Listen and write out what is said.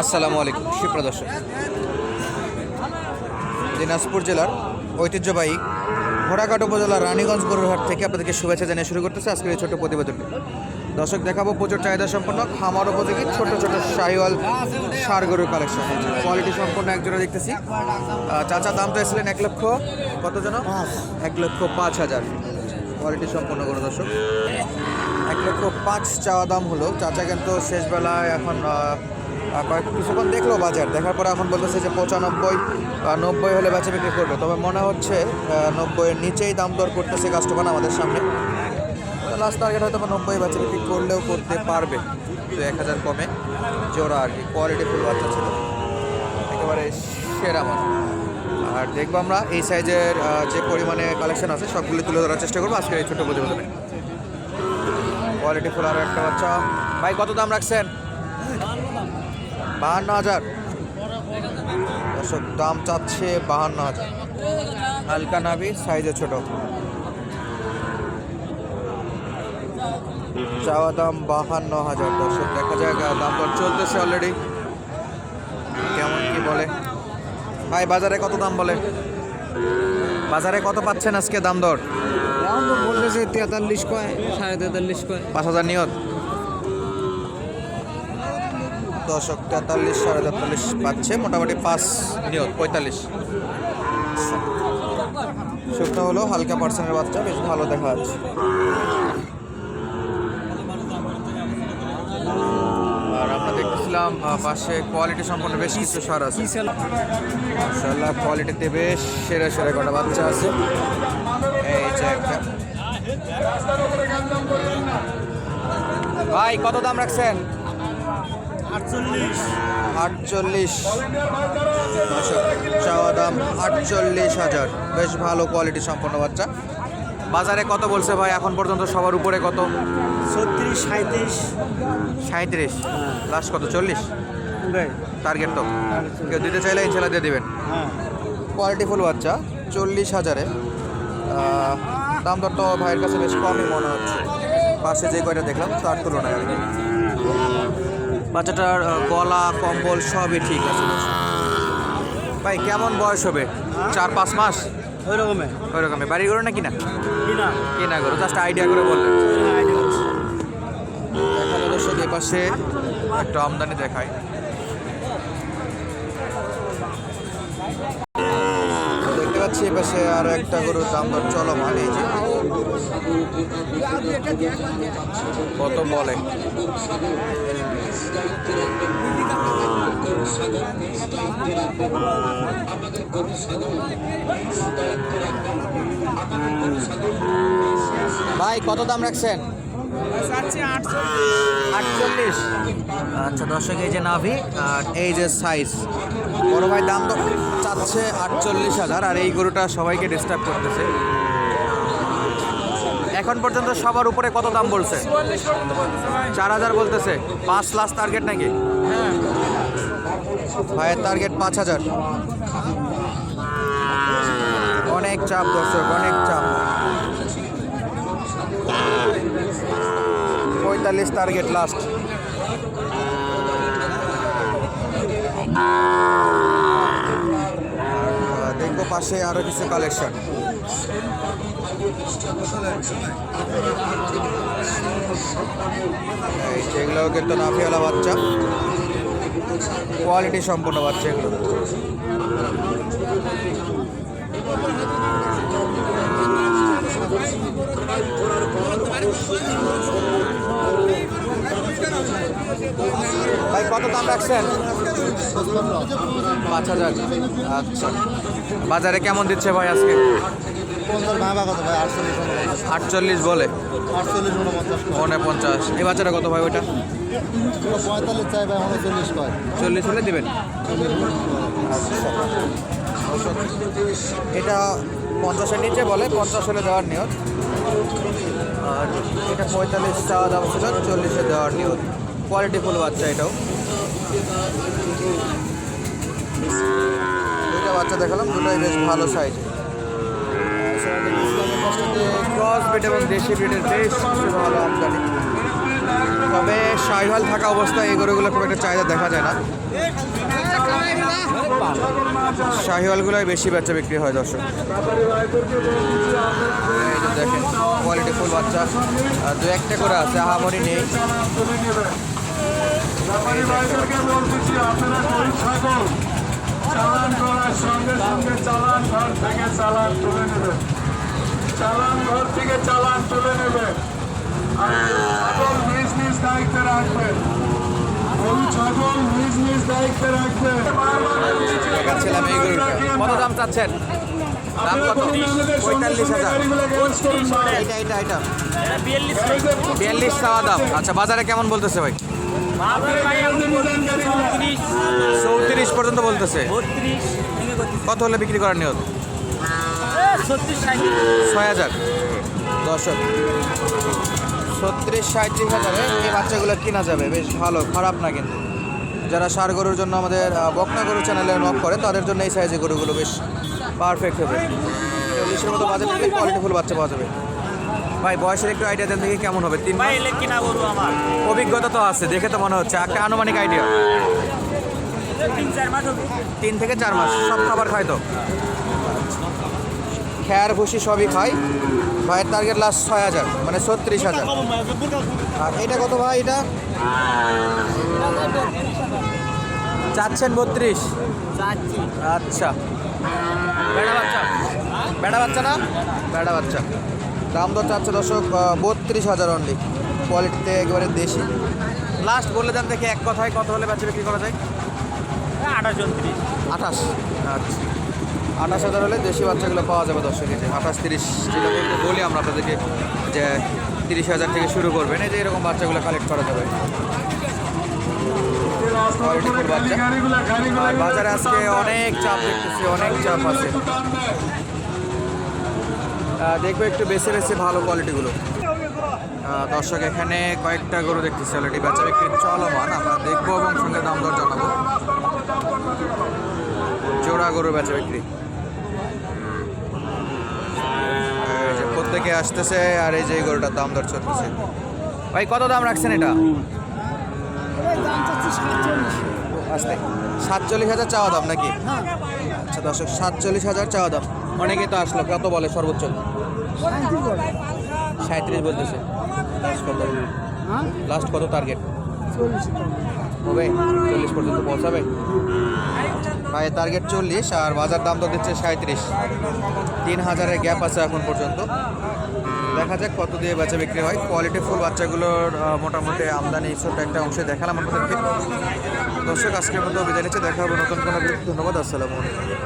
আসসালামু আলাইকুম সুপ্রদর্শক দিনাজপুর জেলার ঐতিহ্যবাহী ঘোড়াঘাট উপজেলার রানীগঞ্জ গরুরহাট থেকে আপনাদেরকে শুভেচ্ছা জানিয়ে শুরু করতেছে আজকের এই ছোট্ট প্রতিবেদনটি। দর্শক, দেখাবো প্রচুর চাহিদা সম্পন্ন, খামার উপযোগী, ছোট ছোট শাহিওয়াল সার গরুর কালেকশন কোয়ালিটি সম্পন্ন একজোড়া দেখতেছি। চাচা, দাম চাইছিলেন এক লক্ষ, কত জন এক লক্ষ পাঁচ হাজার। কোয়ালিটি সম্পন্ন গরু, দর্শক। এক লক্ষ পাঁচ চাওয়া দাম হলো। চাচা কিন্তু শেষবেলায় এখন কয়েক কিছুক্ষণ দেখল বাজার। দেখার পরে এখন বলতেছে যে পঁচানব্বই নব্বই হলে বেচা বিক্রি করবে। তবে মনে হচ্ছে নব্বইয়ের নিচেই দাম দর করতেছে কাস্টমার আমাদের সামনে। লাস্ট টার্গেট হয়তো নব্বই বেচা বিক্রি করলেও করতে পারবে। দু এক হাজার কমে জোড়া আর কি। কোয়ালিটি ফুল বাচ্চা ছিল। একেবারে সেরা মতো আর দেখব আমরা এই সাইজের যে পরিমাণে কালেকশন আছে, সবগুলি তুলে ধরার চেষ্টা করব আজকের এই ছোটো প্রতিবেদনে। কোয়ালিটি ফুল আরও একটা বাচ্চা। ভাই, কত দাম রাখছেন? বাহান্ন হাজার। দর্শক দাম চাচ্ছে বাহান্ন হাজার। হালকা নাবি সাইজে ছোট। চাওয়া দাম বাহান্ন হাজার। দর্শক দেখা আহ, দাম দর চলতেছে অলরেডি কেমন কি বলে? ভাই বাজারে কত দাম বলে? বাজারে কত পাচ্ছেন আজকে দাম দর? তো বলতেছে তেতাল্লিশ কয় সাড়ে তেতাল্লিশ কয়। পাঁচ হাজার নিয়ত। দশক তেতাল্লিশ সাড়ে তেতাল্লিশ পাচ্ছে, মোটামুটি পাঁচ নিয়ত, পঁয়তাল্লিশ। শুকনো হলো হালকা পার্সেন্টের বাচ্চা, বেশ ভালো দেখা যাচ্ছে। আর আমরা দেখতেছিলাম পাশে কোয়ালিটি সম্পন্ন বেশ কিছু সার আছে। মাশাআল্লাহ কোয়ালিটিতে বেশ সেরা সেরা কটা বাচ্চা আছে। এই যে একটা। ভাই, কত দাম রাখছেন? আটচল্লিশ। আটচল্লিশ। চাওয়া দাম আটচল্লিশ হাজার। বেশ ভালো কোয়ালিটি সম্পন্ন বাচ্চা। বাজারে কত বলছে ভাই? এখন পর্যন্ত সবার উপরে কত? ছত্রিশ সাঁত্রিশ সাঁত্রিশ লাস্ট কত? চল্লিশ? টার্গেট তো। কেউ দিতে চাইলে ইনশাল্লাহ দিয়ে দেবেন। কোয়ালিটি ফুল বাচ্চা চল্লিশ হাজারে। দাম দর তো ভাইয়ের কাছে বেশ কমই মনে হচ্ছে। পাশে যে কয়টা দেখলাম তার তুলনায়। বাচ্চাটার গলা কম্বল সবই ঠিক আছে। ভাই কেমন বয়স হবে? চার পাঁচ মাস? ওই রকমই ওই রকমের বাড়ি করো না? কিনা। কিনা কিনা করো জাস্ট আইডিয়া করে। বললেন দেখাল দর্শক এ পাশে একটা আমদানি দেখায়। দেখতে পাচ্ছি এ পাশে আর একটা গরুর দাম দর চলমান এই যে। কত বলে? ভাই, কত দাম রাখছেন? আটচল্লিশ। আচ্ছা দর্শক, এই যে নাভি আর এই যে সাইজ। বড় ভাই, দাম তো চাচ্ছে আটচল্লিশ হাজার, আর এই গরুটা সবাইকে ডিস্টার্ব করতেছে। এখন পর্যন্ত সবার উপরে কত দাম বলছে? চার হাজার বলতেছে। পাঁচ লাখ টার্গেট নাকি? ভাইয়ের টার্গেট পাঁচ হাজার। অনেক চাপ দর্শক অনেক চাপ। পঁয়তাল্লিশ টার্গেট লাস্ট দেখব পাশে আরও কিছু কালেকশন এই যেগুলো কিন্তু নাফিওয়ালা বাচ্চা। কোয়ালিটি সম্পূর্ণ বাচ্চা এগুলো। ভাই, কত দাম রাখছেন? পাঁচ হাজার। আচ্ছা। বাজারে কেমন দিচ্ছে ভাই আজকে? পঞ্চাশ ভাঙা কত ভাই? আটচল্লিশ উনপঞ্চাশ। আটচল্লিশ বলে। আটচল্লিশ উনপঞ্চাশ কয় পনে পঞ্চাশ। এই বাচ্চাটা কত ভাই ওইটা? পঁয়তাল্লিশ চাই ভাই উনচল্লিশ কয়। চল্লিশ হলে দিবেন। এটা পঞ্চাশের নিচে বলে পঞ্চাশ হলে দেওয়ার নিয়ত। আর এটা পঁয়তাল্লিশ চাওয়া দাম ছিল চল্লিশে দেওয়ার নিয়ত। কোয়ালিটি ফুল বাচ্চা এটাও। দুইটা বাচ্চা দেখালাম দুটোই বেশ ভালো সাইজ ক্রস ব্রিড এবং দেশি ব্রিডের বেশ কিছু ভালো আমদানি। তবে সাইহাল থাকা অবস্থায় এই গরুগুলো খুব একটা চাহিদা দেখা যায় না। শাহিওয়ালগুলোই বেশি বাচ্চা বিক্রি হয় দর্শক। দেখেন কোয়ালিটি ফুল বাচ্চা। দু একটা করে আছে, আহামরি নেই। চালান করার সঙ্গে সঙ্গে চালান, ঘর থেকে চালান তুলে নেবেন। চালান ঘর থেকে চালান তুলে নেবেন আর ছাগল নিজ নিজ দায়িত্বে রাখবেন গরু ছাগল নিজ নিজ দায়িত্বে রাখবেন দেখাচ্ছিলাম এই কত দাম চাচ্ছেন? দাম কত? পঁয়তাল্লিশ হাজার। এটা এটা এটা। বিয়াল্লিশ দাম আচ্ছা বাজারে কেমন বলতেছে ভাই? চৌত্রিশ পর্যন্ত বলতেছে। কত হলে বিক্রি করার নিয়ত? ছয় হাজার। দর্শক ছত্রিশ সাঁত্রিশ হাজারে এই বাচ্চাগুলো কেনা যাবে। বেশ ভালো খারাপ না কিন্তু। যারা সার গরুর জন্য আমাদের বকনা গরু চ্যানেলে নক করে তাদের জন্য এই সাইজের গরুগুলো বেশ পারফেক্ট হবে। চল্লিশের মতো বাজেট থেকে কোয়ালিটিফুল বাচ্চা পাওয়া যাবে। ভাই বয়সের একটু আইডিয়া দেন দেখি কেমন হবে। তিন কিনা গরু আমার। অভিজ্ঞতা তো আছে দেখে তো মনে হচ্ছে। একটা আনুমানিক আইডিয়া তিন চার মাস তিন থেকে চার মাস সব খাবার খায় তো। খেয়ার ভুসি সবই খায় ভাইয়ের টার্গেট লাস্ট ছয় হাজার মানে ছত্রিশ হাজার। আর এটা কত ভাই এটা? চাচ্ছেন বত্রিশ। আচ্ছা। বেড়া বাচ্চা। বেড়া বাচ্চা না? বেড়া বাচ্চা। দাম দর চাচ্ছে দর্শক বত্রিশ হাজার অনলি কোয়ালিটিতে একেবারে দেশি। লাস্ট বলে দেন দেখি এক কথায় কত হলে বেচে বিক্রি করা যায়? আঠাশ উনত্রিশ আঠাশ। আচ্ছা। আঠাশ হাজার হলে দেশি বাচ্চাগুলো পাওয়া যাবে দর্শক, এই যে আঠাশ তিরিশ যেটা বলি আমরা আপনাদেরকে যে তিরিশ হাজার থেকে শুরু করবেন, এই যে এরকম বাচ্চাগুলো কালেক্ট করা যাবে। বাচ্চা। আর বাজারে আজকে অনেক চাপ দেখতেছি, অনেক চাপ আছে। দেখব একটু বেছে বেছে ভালো কোয়ালিটিগুলো দর্শক, এখানে কয়েকটা গরু দেখতেছি অলরেডি বেচা বিক্রি চলমান, আমরা দেখব এবং সঙ্গে দাম দর জানাব। জোড়া গরু বেচা বিক্রি। প্রত্যেকে আসতেছে আর এই যে গরুটার দাম দর চলতেছে। ভাই কত দাম রাখছেন এটা? আসতে। সাতচল্লিশ হাজার চাওয়া দাম নাকি? আচ্ছা দর্শক সাতচল্লিশ হাজার চাওয়া দাম। অনেকেই তো আসলো কত বলে সর্বোচ্চ? সাঁত্রিশ বলতেছে। লাস্ট কত? লাস্ট কত টার্গেট হবে, চল্লিশ পর্যন্ত পৌঁছাবে। প্রায় টার্গেট চল্লিশ, আর বাজার দাম তো দিচ্ছে সাঁত্রিশ তিন হাজারের গ্যাপ আছে এখন পর্যন্ত। দেখা যাক কত দিয়ে বেচা বিক্রি হয়। কোয়ালিটি ফুল বাচ্চাগুলোর মোটামুটি আমদানি ছোট্ট একটা অংশে দেখালাম আপনাদেরকে। দর্শক, আজকের মতো বিদায় নিচ্ছে। দেখা হবে নতুন কোনো। ধন্যবাদ, আসসালামু আলাইকুম।